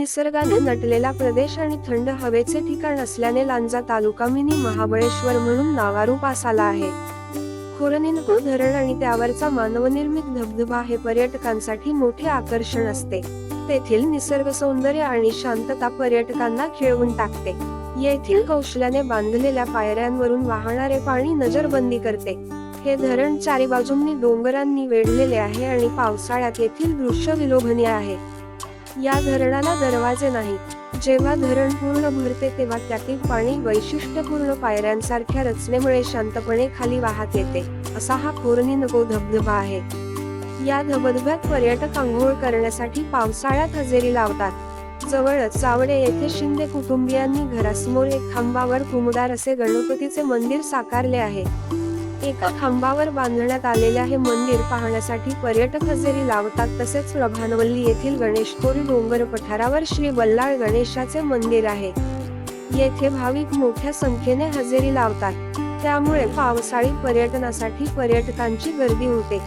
निसर्गाने नटलेला प्रदेश आणि थंड हवेचे ठिकाण असल्याने लांजा तालुका मिनी महाबळेश्वर म्हणून नावारूपास आला आहे. खोरनिनको धरण आणि त्यावरचा मानवनिर्मित धबधबा हे पर्यटकांसाठी मोठे आकर्षण असते. तेथील निसर्ग सौंदर्य आणि शांतता पर्यटकांना खिळवून टाकते. येथील कौशल्याने बांधलेल्या पायऱ्यांवरून वाहणारे पाणी नजरबंदी करते. हे धरण चारी बाजूंनी डोंगरांनी वेढलेले आहे आणि पावसाळ्यात येथील दृश्य विलोभनीय आहे. या धरणाला दरवाजे नाहीत. जेव्हा धरण पूर्ण भरते तेव्हा त्यातील पाणी वैशिष्ट्यपूर्ण पायऱ्यांसारख्या रचनेमुळे शांतपणे खाली वाहत येते असा हा कोरनीनको धबधबा आहे. या धबधब्यात पर्यटक आंघोळ करण्यासाठी पावसाळ्यात हजेरी लावतात. जवळच चावडे येथे शिंदे कुटुंबियांनी घरासमोर एक खांबावर कुमदार असे गणपतीचे मंदिर साकारले आहे. एका खांबावर बांधण्यात आलेले हे मंदिर पाहण्यासाठी पर्यटक हजेरी लावतात तसेच प्रभानवल्ली येथील गणेशकोरी डोंगर पठारावर श्री बल्लाळ गणेशाचे मंदिर आहे. येथे भाविक मोठ्या संख्येने हजेरी लावतात. त्यामुळे पावसाळी पर्यटनासाठी पर्यटकांची गर्दी होते.